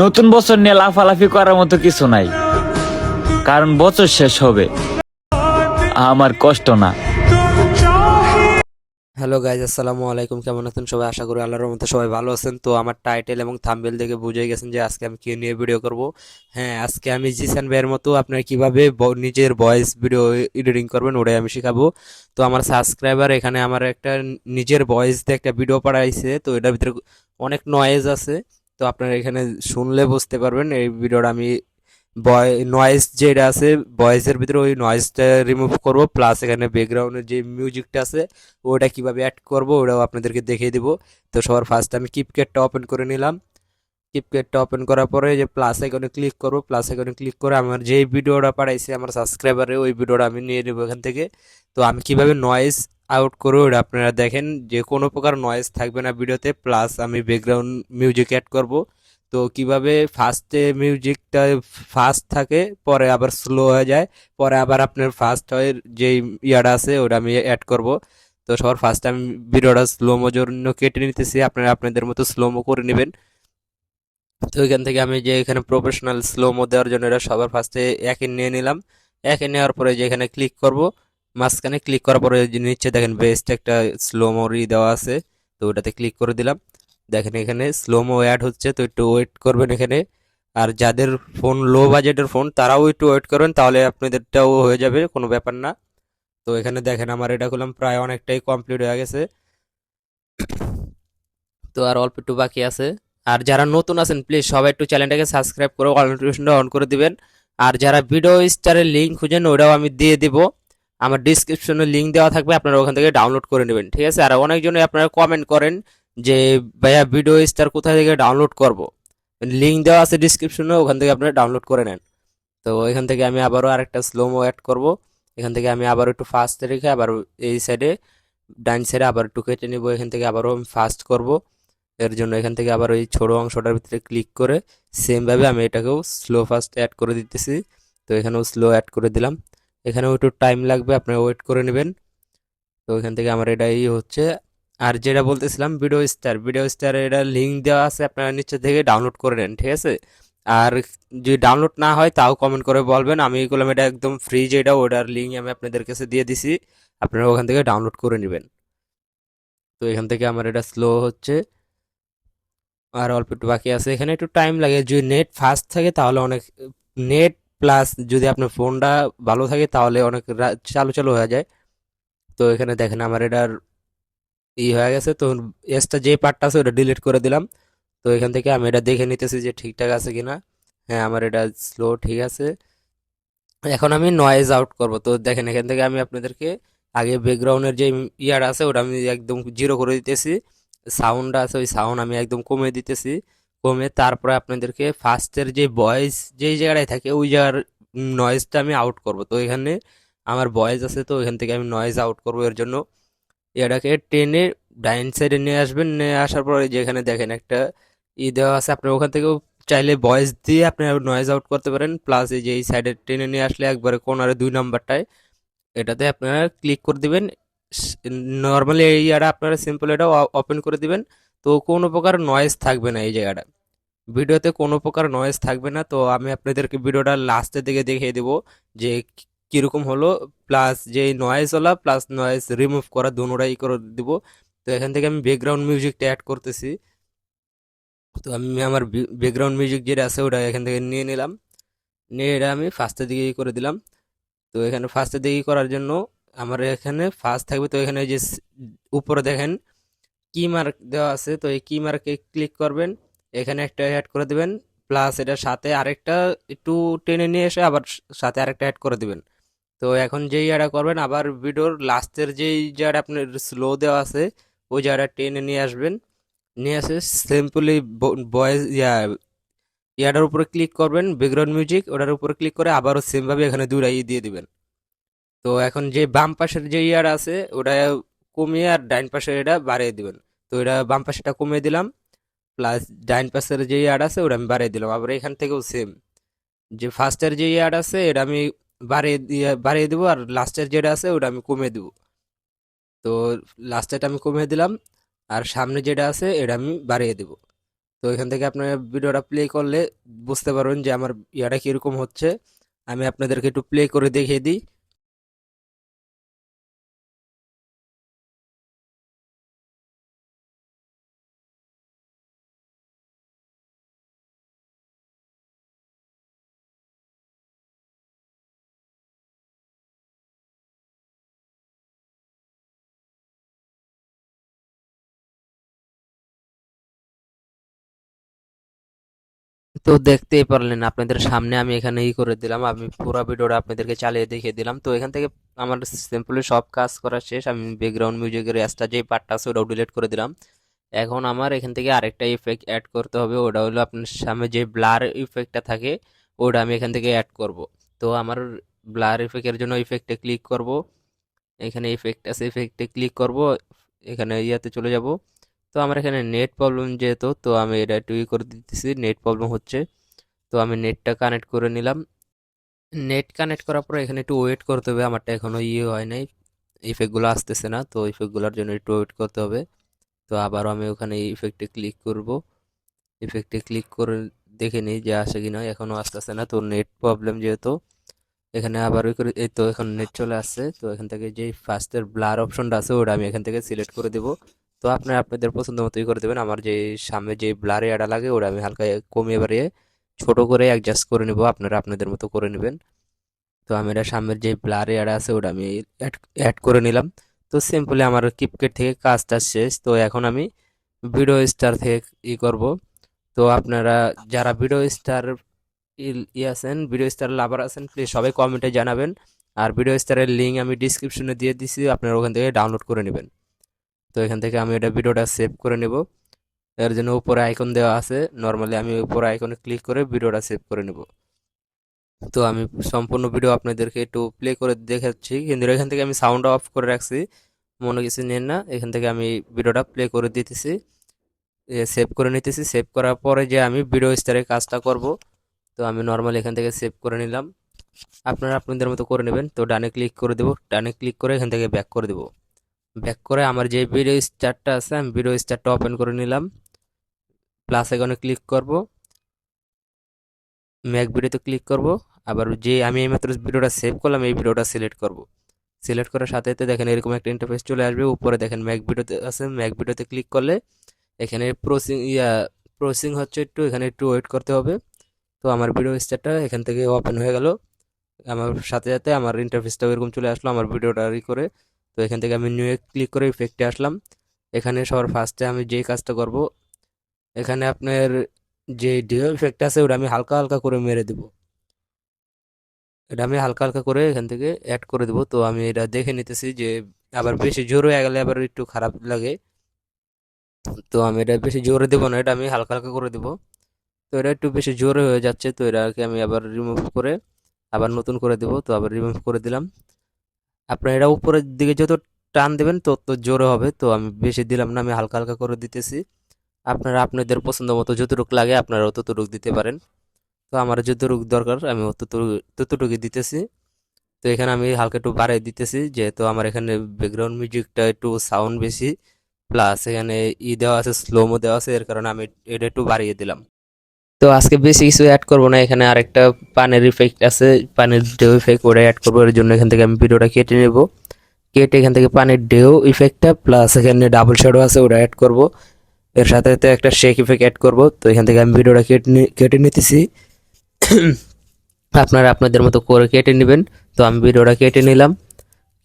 নতুন বছর নিয়ে লাফালাফি করার মতো কিছু নাই। কারণ বছর শেষ হবে। আমার কষ্ট না। হ্যালো গাইজ, আসসালামু আলাইকুম। কেমন আছেন সবাই? আশা করি আল্লাহর মতো সবাই ভালো আছেন। তো আমার টাইটেল এবং থাম্বেল দেখে বুঝে গেছেন যে আজকে আমি কি নিয়ে ভিডিও করব। হ্যাঁ আজকে আমি জিসান ভাইয়ের মতো আপনারা কীভাবে নিজের ভয়েস ভিডিও এডিটিং করবেন ওটাই আমি শেখাবো। তো আমার সাবস্ক্রাইবার এখানে আমার একটা নিজের ভয়েস দিয়ে একটা ভিডিও পাঠাইছে। তো এটার ভিতরে অনেক নয়েজ আছে। তো আপনারা এখানে শুনলে বুঝতে পারবেন, এই ভিডিওটা আমি বয় নয়েজ যেটা আছে ভয়েসের ভিতরে ওই নয়েজটা রিমুভ করব প্লাস এখানে ব্যাকগ্রাউন্ডের যে মিউজিকটা আছে, ওটা কীভাবে অ্যাড করব, ওটাও আপনাদেরকে দেখিয়ে দিব। তো সবার ফার্স্ট আমি কিপক্যাটটা ওপেন করে নিলাম। কিপক্যাটটা ওপেন করার পরে যে প্লাস আইকনে ক্লিক করব প্লাস আইকনে ক্লিক করে আমার যেই ভিডিওটা পাঠাইছে, আমার সাবস্ক্রাইবারে ওই ভিডিওটা আমি নিয়ে নেব এখান থেকে। তো আমি কীভাবে নয়েজ আউট ওটা আপনারা দেখেন যে কোনো প্রকার নয়েজ থাকবে না ভিডিওতে প্লাস আমি ব্যাকগ্রাউন্ড মিউজিক অ্যাড করব। তো কীভাবে ফার্স্টে মিউজিকটা ফাস্ট থাকে, পরে আবার স্লো হয়ে যায়, পরে আবার আপনার ফার্স্ট হয়, যেই ইয়াটা আছে ওটা আমি অ্যাড করব। তো সবার ফার্স্ট আমি ভিডিওটা স্লোমো জন্য কেটে নিতেছি, আপনারা আপনাদের মতো স্লোমো করে নেবেন। তো এখান থেকে আমি যে এখানে প্রফেশনাল স্লোমো দেওয়ার জন্য এটা সবার ফার্স্টে একে নিয়ে নিলাম। একে নেওয়ার পরে যে এখানে ক্লিক করব মাঝখানে ক্লিক করার পরে নিচে দেখেন বেস্ট একটা স্লোমোরই দেওয়া আছে, তো ওটাতে ক্লিক করে দিলাম। দেখেন এখানে স্লোমো অ্যাড হচ্ছে, তো একটু ওয়েট করবেন এখানে। আর যাদের ফোন লো বাজেটের ফোন তারাও একটু ওয়েট করবেন, তাহলে আপনাদেরটাও হয়ে যাবে, কোনো ব্যাপার না। তো এখানে দেখেন আমার এটা করলাম, প্রায় অনেকটাই কমপ্লিট হয়ে গেছে। তো আর অল্প একটু বাকি আছে। আর যারা নতুন আছেন প্লিজ সবাই একটু চ্যানেলটাকে সাবস্ক্রাইব করে অল নোটিফিকেশনটা অন করে দিবেন। আর যারা ভিডিও স্টারের লিঙ্ক খুঁজেন ওটাও আমি দিয়ে দিব। আমার ডিসক্রিপশনে লিঙ্ক দেওয়া থাকবে, আপনারা ওখান থেকে ডাউনলোড করে নেবেন, ঠিক আছে? আর অনেকজনই আপনারা কমেন্ট করেন যে, ভাইয়া ভিডিও স্টার কোথায় থেকে ডাউনলোড করব? লিঙ্ক দেওয়া আছে ডিসক্রিপশনে ওখান থেকে আপনারা ডাউনলোড করে নেন। তো এখান থেকে আমি আবারও আরেকটা স্লোমো অ্যাড করব। এখান থেকে আমি আবার একটু ফাস্ট রেখে আবার এই সাইডে ডান সাইডে আবার একটু কেটে নিব। এখান থেকে আবারও আমি ফাস্ট করব। এর জন্য এখান থেকে আবার ওই ছোট অংশটার ভিতরে ক্লিক করে সেমভাবে আমি এটাকেও স্লো ফাস্ট অ্যাড করে দিতেছি। তো এখানেও স্লো অ্যাড করে দিলাম। এখানেও একটু টাইম লাগবে, আপনারা ওয়েট করে নেবেন। তো এখান থেকে আমার এটাই হচ্ছে। আর যেটা বলতেছিলাম ভিডিও স্টার ভিডিও স্টার এটা লিঙ্ক দেওয়া আছে, আপনারা নিচে থেকে ডাউনলোড করে নেন, ঠিক আছে? আর যদি ডাউনলোড না হয়, তাও কমেন্ট করে বলবেন। আমি করলাম এটা একদম ফ্রি যেটা, ওটার লিঙ্ক আমি আপনাদের কাছে দিয়ে দিছি। আপনারা ওখান থেকে ডাউনলোড করে নেবেন। তো এখান থেকে আমার এটা স্লো হচ্ছে। আর অল্প একটু বাকি আছে। এখানে একটু টাইম লাগে। যদি নেট ফাস্ট থাকে, তাহলে অনেক নেট প্লাস যদি আপনার ফোনটা ভালো থাকে, তাহলে অনেক চালু চালু হয়ে যায়। তো এখানে দেখেন, আমার এটার ই হয়ে গেছে। তো এক্সট্রা যে পার্টটা আছে, ওটা ডিলিট করে দিলাম। তো এখান থেকে আমি এটা দেখে নিতেছি যে ঠিকঠাক আছে কিনা। হ্যাঁ আমার এটা স্লো ঠিক আছে। এখন আমি নয়েজ আউট করব। তো দেখেন, এখান থেকে আমি আপনাদেরকে আগে ব্যাকগ্রাউন্ডের যে ইয়ার আছে, ওটা আমি একদম জিরো করে দিতেছি। সাউন্ড আছে, ওই সাউন্ড আমি একদম কমে দিতেছি। কমে তারপরে আপনাদেরকে ফার্স্টের যে ভয়েস যেই জায়গাটায় থাকে, ওই জায়গার নয়েজটা আমি আউট করব। তো এখানে আমার ভয়েস আছে, তো এখান থেকে আমি নয়েজ আউট করব এর জন্য। এটাকে টেনে ডাইন সাইডে নিয়ে আসবেন, নিয়ে আসার পরে যেখানে দেখেন একটা ই দেওয়া আছে, আপনি ওখান থেকেও চাইলে ভয়েস দিয়ে আপনি নয়েজ আউট করতে পারেন। প্লাস এই যে এই সাইডে টেনে নিয়ে আসলে একবারে কোনারে দুই নাম্বারটায় এটাতে আপনারা ক্লিক করে দিবেন। নর্মালি এই আপনারা সিম্পল এটা ওপেন করে দিবেন। তো কোনো প্রকার নয়েজ থাকবে না এই জায়গাটা। ভিডিওতে কোনো প্রকার নয়েজ থাকবে না। তো আমি আপনাদেরকে ভিডিওটা লাস্টের দিকে দেখিয়ে দেবো যে কীরকম হলো প্লাস যে নয়েজ হলা প্লাস নয়েজ রিমুভ করা দুটোটাই করে দিব। তো এখান থেকে আমি ব্যাকগ্রাউন্ড মিউজিকটা অ্যাড করতেছি। তো আমি আমার ব্যাকগ্রাউন্ড মিউজিক যেটা আছে ওটা এখান থেকে নিয়ে নিলাম। নিয়ে এটা আমি ফার্স্টের দিকে ই করে দিলাম। তো এখানে ফার্স্টের দিকে ই করার জন্য আমার এখানে ফার্স্ট থাকবে। তো এখানে যে উপরে দেখেন কি মার্ক দেওয়া আছে। তো এই কি মার্কে ক্লিক করবেন। এখানে একটা অ্যাড করে দিবেন প্লাস এটার সাথে আরেকটা একটু টেনে নিয়ে এসে আবার সাথে আরেকটা অ্যাড করে দিবেন। তো এখন যেই জায়গা করবেন, আবার ভিডিওর লাস্টের যেই জায়গাটা আপনার স্লো দেওয়া আছে, ওই জায়গাটা টেনে নিয়ে আসবেন। নিয়ে আসে সিম্পলি ভয়েস ইয়া, ইয়াটার উপরে ক্লিক করবেন ব্যাকগ্রাউন্ড মিউজিক ওটার উপরে ক্লিক করে আবারও সেমভাবে এখানে দুইটা ই দিয়ে দিবেন। তো এখন যে বাম পাশের যে ইয়ার আছে, ওটা কমিয়ে আর ডাইন পাশের এটা বাড়িয়ে দিবেন। তো এটা বাম পাশেটা কমিয়ে দিলাম। প্লাস ডাইন পাশের যে ইয়ার আছে, ওটা আমি বাড়িয়ে দিলাম। আবার এখান থেকেও সেম যে ফার্স্টের যে ইয়ার আছে, এটা আমি বাড়িয়ে দিয়ে, বাড়িয়ে দেবো, আর লাস্টের যেটা আছে, ওটা আমি কমিয়ে দেবো। তো লাস্টেরটা আমি কমিয়ে দিলাম, আর সামনে যেটা আছে, এটা আমি বাড়িয়ে দেবো। তো এখান থেকে আপনার ভিডিওটা প্লে করলে বুঝতে পারবেন যে আমার ইয়াটা কীরকম হচ্ছে। আমি আপনাদেরকে একটু প্লে করে দেখিয়ে দিই। তো দেখতেই পারলেন, আপনাদের সামনে আমি এখানে ই করে দিলাম। আমি পুরো ভিডিওটা আপনাদেরকে চালিয়ে দেখিয়ে দিলাম। তো এখান থেকে আমার সিম্পলি সব কাজ করা শেষ। আমি ব্যাকগ্রাউন্ড মিউজিকের এক্সট্রা যে পার্টটা আছে, ওটাও ডিলিট করে দিলাম। এখন আমার এখান থেকে আরেকটা ইফেক্ট অ্যাড করতে হবে। ওটা হলো আপনার সামনে যে ব্লার ইফেক্টটা থাকে, ওটা আমি এখান থেকে অ্যাড করব। তো আমার ব্লার ইফেক্টের জন্য ইফেক্টে ক্লিক করব। এখানে ইফেক্ট আছে ইফেক্টে ক্লিক করব। এখানে ইয়াতে চলে যাব। তো আমার এখানে নেট প্রবলেম যেহেতু, তো আমি এটা একটু ই করে দিতেছি। নেট প্রবলেম হচ্ছে, তো আমি নেটটা কানেক্ট করে নিলাম। নেট কানেক্ট করার পর এখানে একটু ওয়েট করতে হবে, আমারটা এখনও ইয়ে হয় নাই। ইফেক্টগুলো আসতেছে না, তো ইফেক্টগুলোর জন্য একটু ওয়েট করতে হবে। তো আবারও আমি ওখানে ইফেক্টে ক্লিক করব। ইফেক্টে ক্লিক করে দেখে নিই যে আসে কি না এখনও আসতেছে না। তো নেট প্রবলেম যেহেতু, এখানে আবার ওই করে, এই তো এখন নেট চলে আসছে। তো এখান থেকে যেই ফার্স্টের ব্লার অপশনটা আছে, ওটা আমি এখান থেকে সিলেক্ট করে দেবো। তো আপনারা আপনাদের পছন্দ মতোই করে দেবেন। আমার যে সামনে যে ব্লার এরিয়াটা লাগে, ওটা আমি হালকা কমিয়ে বাড়িয়ে ছোট করে অ্যাডজাস্ট করে নেব। আপনারা আপনাদের মতো করে নেবেন। তো আমি এটা সামনের যে ব্লার এরিয়াটা আছে, ওটা আমি অ্যাড করে নিলাম। তো সিম্পলি আমার কিপকেট থেকে কাজটা শেষ। তো এখন আমি ভিডিও স্টার থেকে ই করব। তো আপনারা যারা ভিডিও স্টার ই আছেন ভিডিও স্টার লাভার আছেন প্লিজ সবাই কমেন্টে জানাবেন। আর ভিডিও স্টারের লিঙ্ক আমি ডিসক্রিপশনে দিয়ে দিছি, আপনারা ওখান থেকে ডাউনলোড করে নেবেন। তো এখান থেকে আমি এটা ভিডিওটা সেভ করে নেব। এর জন্য উপরে আইকন দেওয়া আছে। নর্মালি আমি উপরে আইকনে ক্লিক করে ভিডিওটা সেভ করে নেব। তো আমি সম্পূর্ণ ভিডিও আপনাদেরকে একটু প্লে করে দেখাচ্ছি। কিন্তু এখান থেকে আমি সাউন্ড অফ করে রাখছি। মনে কিছু নেন না। এখান থেকে আমি ভিডিওটা প্লে করে দিতেছি। সেভ করে নিতেছি। সেভ করার পরে যে আমি ভিডিও স্টারে কাজটা করব, তো আমি নর্মালি এখান থেকে সেভ করে নিলাম। আপনারা আপনাদের মতো করে নেবেন। তো ডানে ক্লিক করে দেবো। ডানে ক্লিক করে এখান থেকে ব্যাক করে দেবো। ব্যাক করে আমার যে ভিডিও স্টারটা আছে, আমি ভিডিও স্টারটা ওপেন করে নিলাম। প্লাস এখানে ক্লিক করব। ম্যাক ভিডিওতে ক্লিক করব। আবার যে আমি এইমাত্র ভিডিওটা সেভ করলাম, এই ভিডিওটা সিলেক্ট করব। সিলেক্ট করার সাথে সাথে দেখেন এরকম একটা ইন্টারফেস চলে আসবে। উপরে দেখেন ম্যাক ভিডিওতে আছে ম্যাক ভিডিওতে ক্লিক করলে এখানে প্রসিং ইয়া প্রসিং হচ্ছে একটু, এখানে একটু ওয়েট করতে হবে। তো আমার ভিডিও স্টারটা এখান থেকে ওপেন হয়ে গেল। আমার সাথে সাথে আমার ইন্টারফেসটাও এরকম চলে আসলো, আমার ভিডিওটা ই করে। তো এখান থেকে আমি নিউ ক্লিক করে ইফেক্টে আসলাম। এখানে সবার ফার্স্টে আমি যেই কাজটা করব, এখানে আপনার যে ডিও ইফেক্ট আছে ওটা আমি হালকা হালকা করে মেরে দেব। এটা আমি হালকা হালকা করে এখান থেকে অ্যাড করে দেবো। তো আমি এটা দেখে নিতেছি যে আবার বেশি জোর হয়ে গেলে আবার একটু খারাপ লাগে। তো আমি এটা বেশি জোরে দেবো না, এটা আমি হালকা হালকা করে দেবো। তো এটা একটু বেশি জোরে হয়ে যাচ্ছে, তো এটাকে আমি আবার রিমুভ করে আবার নতুন করে দেবো। তো আবার রিমুভ করে দিলাম। আপনার এটা উপরের দিকে যত টান দেবেন, তত জোরে হবে। তো আমি বেশি দিলাম না, আমি হালকা হালকা করে দিতেছি। আপনারা আপনাদের পছন্দ মতো যতটুকু লাগে আপনারা ততটুকু দিতে পারেন। তো আমার যতটুকু দরকার, আমি ততটুকু ততটুকু দিতেছি। তো এখানে আমি হালকা একটু বাড়াই দিতেছি, যেহেতু আমার এখানে ব্যাকগ্রাউন্ড মিউজিকটা একটু সাউন্ড বেশি। প্লাস এখানে ই দেওয়া আছে স্লোমো দেওয়া আছে, এর কারণে আমি এটা একটু বাড়িয়ে দিলাম। তো আজকে বেশি কিছু অ্যাড করব না, এখানে আরেকটা পানের ইফেক্ট আছে, পানির ঢেউ ইফেক্ট ওটা অ্যাড করব, এর জন্য এখান থেকে আমি ভিডিওটা কেটে নেব। কেটে এখান থেকে পানির ঢেউ ইফেক্টটা প্লাস এখানে ডাবল শ্যাডো আছে, ওটা অ্যাড করব। এর সাথে সাথে একটা শেক ইফেক্ট অ্যাড করব, তো এখান থেকে আমি ভিডিওটা কেটে কেটে নিতেছি। আপনারা আপনাদের মতো করে কেটে নেবেন। তো আমি ভিডিওটা কেটে নিলাম।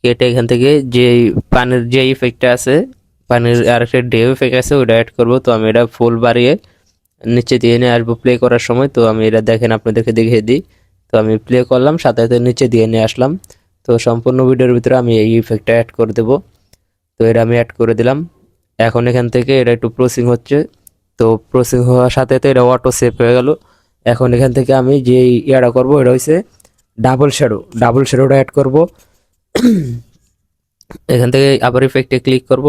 কেটে এখান থেকে যে পানির যে ইফেক্টটা আছে, পানির আরেকটা ঢেউ ইফেক্ট আছে, ওটা অ্যাড করব। তো আমি এটা ফুল বাড়িয়ে নিচে দিয়ে নিয়ে আসব প্লে করার সময়। তো আমি এটা দেখেন, আপনাদেরকে দেখিয়ে দিই। তো আমি প্লে করলাম, সাথে সাথে নিচে দিয়ে নিয়ে আসলাম। তো সম্পূর্ণ ভিডিওর ভিতরে আমি এই ইফেক্টটা অ্যাড করে দেবো। তো এটা আমি অ্যাড করে দিলাম। এখন এখান থেকে এটা একটু প্রসিং হচ্ছে। তো প্রসিং হওয়ার সাথে সাথে এটা অটো সেভ হয়ে গেল। এখন এখান থেকে আমি যে ইয়াটা করব, এটা হচ্ছে ডাবল শ্যাডো ডাবল শ্যাডোটা অ্যাড করব। এখান থেকে আবার ইফেক্টে ক্লিক করব।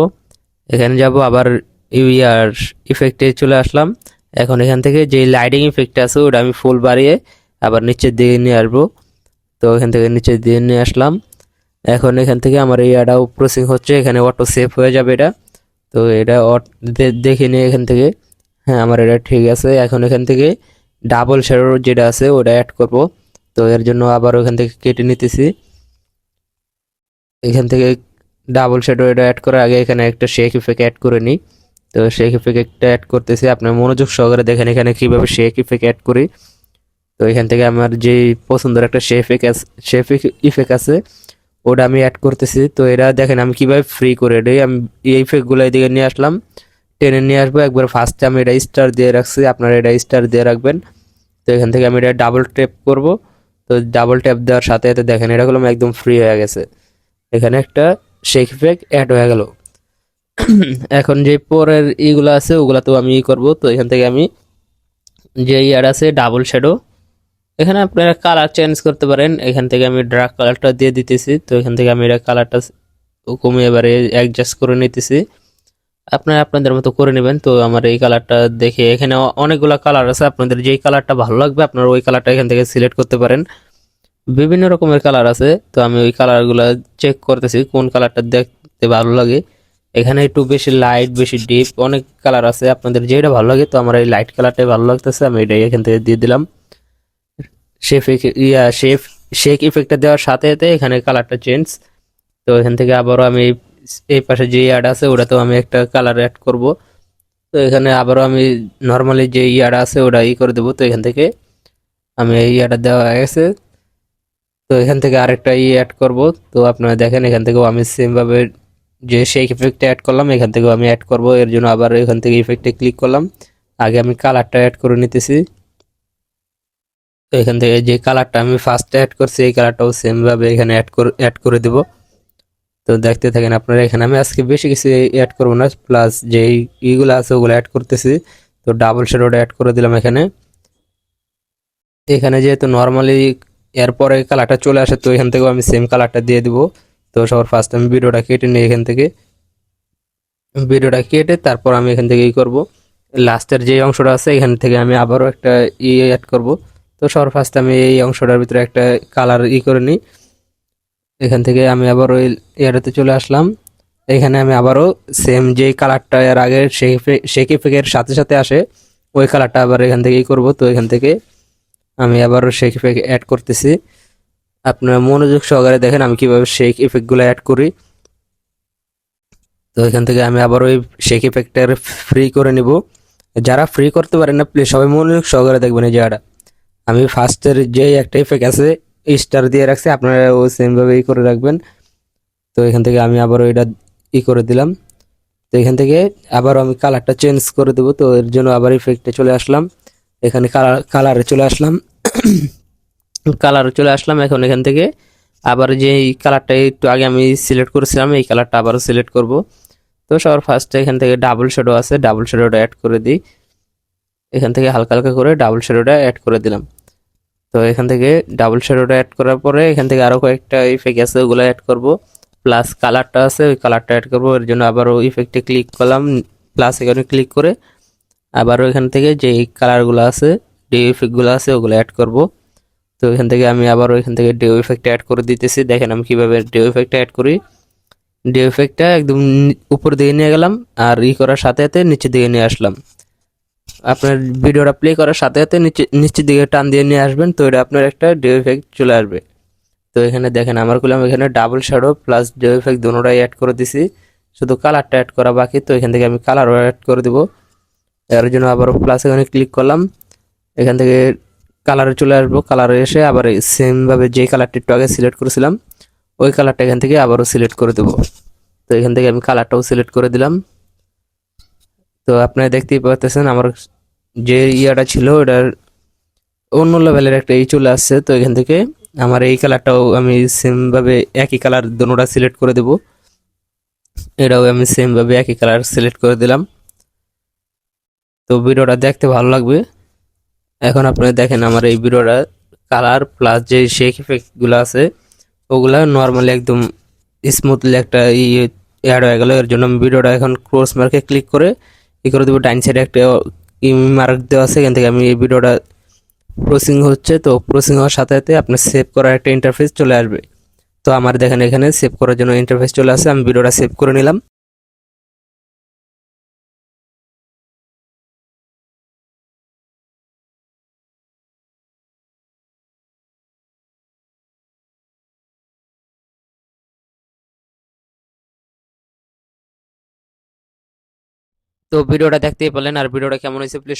এখানে যাব, আবার ইউ ইয়ার ইফেক্টে চলে আসলাম। এখন এখান থেকে যে লাইটিং ইফেক্ট আছে, ওটা আমি ফুল বাড়িয়ে আবার নিচের দিকে নিয়ে আসব। তো এখান থেকে নিচের দিকে নিয়ে আসলাম। এখন এখান থেকে আমার এই আডাও প্রসেসিং হচ্ছে, এখানে অটো সেভ হয়ে যাবে এটা। তো এটা দেখে নিয়ে এখান থেকে। হ্যাঁ আমার এটা ঠিক আছে। এখন এখান থেকে ডাবল শ্যাডো যেটা আছে, ওটা অ্যাড করব। তো এর জন্য আবার ওখান থেকে কেটে নিতেছি। এখান থেকে ডাবল শ্যাডো এটা অ্যাড করার আগে এখানে একটা শেক ইফেক্ট অ্যাড করে নিই। তো শেক ইফেক্টটা অ্যাড করতেছি। আপনার মনোযোগ সহকারে দেখেন এখানে কীভাবে শেক ইফেক্ট অ্যাড করি। তো এখান থেকে আমার যে পছন্দের একটা শেফ শেফ ইফেক্ট আছে, ওটা আমি অ্যাড করতেছি। তো এটা দেখেন আমি কীভাবে ফ্রি করে এটাই আমি এই ইফেক্টগুলো এদিকে নিয়ে আসলাম। টেনে নিয়ে আসব। একবার ফার্স্টে আমি এটা স্টার দিয়ে রাখছি। আপনারা এটা স্টার দিয়ে রাখবেন। তো এখান থেকে আমি এটা ডাবল ট্যাপ করব। তো ডাবল ট্যাপ দেওয়ার সাথে সাথে দেখেন এটা হলো একদম ফ্রি হয়ে গেছে। এখানে একটা শেক ইফেক্ট অ্যাড হয়ে গেল। এখন যে পরের ইগুলো আছে ওগুলা তো আমি ই করব। তো এখান থেকে আমি যে ইয়ার আছে ডাবল শ্যাডো এখানে আপনারা কালার চেঞ্জ করতে পারেন। এখান থেকে আমি ড্রাক কালারটা দিয়ে দিতেছি। তো এখান থেকে আমি এটা কালারটা কমিয়ে এবারে অ্যাডজাস্ট করে নিতেছি। আপনারা আপনাদের মতো করে নেবেন। তো আমার এই কালারটা দেখে এখানে অনেকগুলো কালার আছে। আপনাদের যেই কালারটা ভালো লাগবে, আপনারা ওই কালারটা এখান থেকে সিলেক্ট করতে পারেন। বিভিন্ন রকমের কালার আছে। তো আমি ওই কালারগুলো চেক করতেছি, কোন কালারটা দেখতে ভালো লাগে। এখানে একটু বেশি লাইট বেশি ডিপ অনেক কালার আছে। আপনাদের যেটা ভালো লাগে, তো আমার এই লাইট কালারটাই ভালো লাগতেছে। আমি এটাই এখান থেকে দিয়ে দিলাম। শেফ ইয়া শেফ শেক ইফেক্টটা দেওয়ার সাথে সাথে এখানে কালারটা চেঞ্জ তো এখান থেকে আবারও আমি এই- পাশে যে ইয়ার্ড আছে, ওটাতেও আমি একটা কালার অ্যাড করব। তো এখানে আবারও আমি নর্মালি যে ইয়ার্ড আছে, ওটা ই করে দেবো। তো এখান থেকে আমি এই ইয়ার্ডটা দেওয়া গেছে। তো এখান থেকে আরেকটা ই অ্যাড করব। তো আপনারা দেখেন, এখান থেকেও আমি সেমভাবে যে সেই ইফেক্টটা অ্যাড করলাম, এখান থেকেও আমি অ্যাড করব। এর জন্য আবার এখান থেকে ইফেক্টে ক্লিক করলাম। আগে আমি কালারটা অ্যাড করে নিতেছি। তো এখান থেকে যে কালারটা আমি ফার্স্টে অ্যাড করছি, এই কালারটাও সেম ভাবে এখানে অ্যাড করে অ্যাড করে দেব। তো দেখতে থাকেন আপনারা, এখানে আমি আজকে বেশি কিছু অ্যাড করব না। প্লাস যে ইগুলো আছে, ওগুলো অ্যাড করতেছি। তো ডাবল শ্যাডোটা অ্যাড করে দিলাম এখানে। এখানে যেহেতু নর্মালি এরপরে কালারটা চলে আসে, তো এখান থেকেও আমি সেম কালারটা দিয়ে দিব। তো সবার ফার্স্ট আমি ভিডিওটা কেটে নিই এখান থেকে। ভিডিওটা কেটে তারপর আমি এখান থেকে ই করব। লাস্টের যে অংশটা আছে, এখান থেকে আমি আবারও একটা ই অ্যাড করব। তো সবার ফার্স্ট আমি এই অংশটার ভিতরে একটা কালার ই করে নিই। এখান থেকে আমি আবার ওই ইয়ারতে চলে আসলাম। এখানে আমি আবারও সেম যে কালারটা এর আগে শেকি ফেকের সাথে সাথে আসে, ওই কালারটা আবার এখান থেকেই করব। তো এখান থেকে আমি আবারও শেক ইফেক্ট অ্যাড করতেছি। আপনারা মনোযোগ সহকারে দেখেন আমি কীভাবে শেক ইফেক্টগুলো অ্যাড করি। তো এখান থেকে আমি আবার ওই শেক ইফেক্টের ফ্রি করে নিব। যারা ফ্রি করতে পারেন না প্লিজ সবাই মনোযোগ সহকারে দেখবেন এই জায়গাটা। আমি ফার্স্টের যে একটা ইফেক্ট আছে স্টার দিয়ে রাখছি আপনারা ও সেমভাবে ই করে রাখবেন। তো এখান থেকে আমি আবার ওইটা ই করে দিলাম। তো এখান থেকে আবার আমি কালারটা চেঞ্জ করে দেবো। তো এর জন্য আবার ইফেক্টে চলে আসলাম। এখানে কালার কালারে চলে আসলাম। কালারে চলে আসলাম এখন এখান থেকে। আবার যে কালারটা একটু আগে আমি সিলেক্ট করেছিলাম, এই কালারটা আবারও সিলেক্ট করব। তো সবার ফার্স্টে এখান থেকে ডাবল শ্যাডো আছে ডাবল শ্যাডোটা অ্যাড করে দিই। এখান থেকে হালকা হালকা করে ডাবল শ্যাডোটা অ্যাড করে দিলাম। তো এখান থেকে ডাবল শ্যাডোটা অ্যাড করার পরে এখান থেকে আরও কয়েকটা ইফেক্ট আছে, ওগুলো অ্যাড করব। প্লাস কালারটা আছে, ওই কালারটা অ্যাড করব। এর জন্য আবারও ইফেক্টে ক্লিক করলাম প্লাস এখানে ক্লিক করে আবারও এখান থেকে যে কালারগুলো আছে ডে ইফেক্টগুলো আছে, ওগুলো অ্যাড করব। তো এখান থেকে আমি আবারও এখান থেকে ডেও ইফেক্ট অ্যাড করে দিতেছি। দেখেন আমি কীভাবে ডেও ইফেক্ট অ্যাড করি। ডেও ইফেক্টটা একদম উপর দিকে নিয়ে গেলাম আর ই করার সাথে সাথে নিচের দিকে নিয়ে আসলাম। আপনার ভিডিওটা প্লে করার সাথে সাথে নিচে, নিচের দিকে টান দিয়ে নিয়ে আসবেন তো এটা আপনার একটা ডেও ইফেক্ট চলে আসবে। তো এখানে দেখেন আমার করলাম এখানে ডাবল শ্যাডো প্লাস ডেও ইফেক্ট দুটোটাই অ্যাড করে দিছি। শুধু কালারটা অ্যাড করা বাকি, তো এখান থেকে আমি কালারও অ্যাড করে দিব। এর জন্য আবারও প্লাস এখানে ক্লিক করলাম। এখান থেকে কালারে চলে আসব। কালারে এসে আবার সেম ভাবে যে কালারটা একটু আগে সিলেক্ট করেছিলাম, ওই কালারটা এখান থেকে আবারও সিলেক্ট করে দেবো। তো এখান থেকে আমি কালারটাও সিলেক্ট করে দিলাম। তো আপনারা দেখতেই পাচ্ছেন আমার যে ইয়াটা ছিল ওটার অন্য লেভেলের একটা এই চলে আসছে। তো এখান থেকে আমার এই কালারটাও আমি সেমভাবে একই কালার দুটোটা সিলেক্ট করে দেব। এটাও আমি সেমভাবে একই কালার সিলেক্ট করে দিলাম। তো ভিডিওটা দেখতে ভালো লাগবে। এখন আপনারা দেখেন আমার এই ভিডিওটা কালার প্লাস যে শেক ইফেক্টগুলো আছে, ওগুলা নর্মালি একদম স্মুথলি একটা ই অ্যাড হয়ে গেল। এর জন্য আমি ভিডিওটা এখন ক্রস মার্কে ক্লিক করে ই করে দেবো ডাইন সাইডে একটা মার্ক দেওয়া আছে, এখান থেকে আমি এই ভিডিওটা প্রসেসিং হচ্ছে। তো প্রসেসিং হওয়ার সাথে সাথে আপনার সেভ করার একটা ইন্টারফেস চলে আসবে। তো আমার দেখেন এখানে সেভ করার জন্য ইন্টারফেস চলে আসে আমি ভিডিওটা সেভ করে নিলাম। তো ভিডিওটা দেখতেই পেলেন আর ভিডিওটা কেমন হয়েছে প্লিজ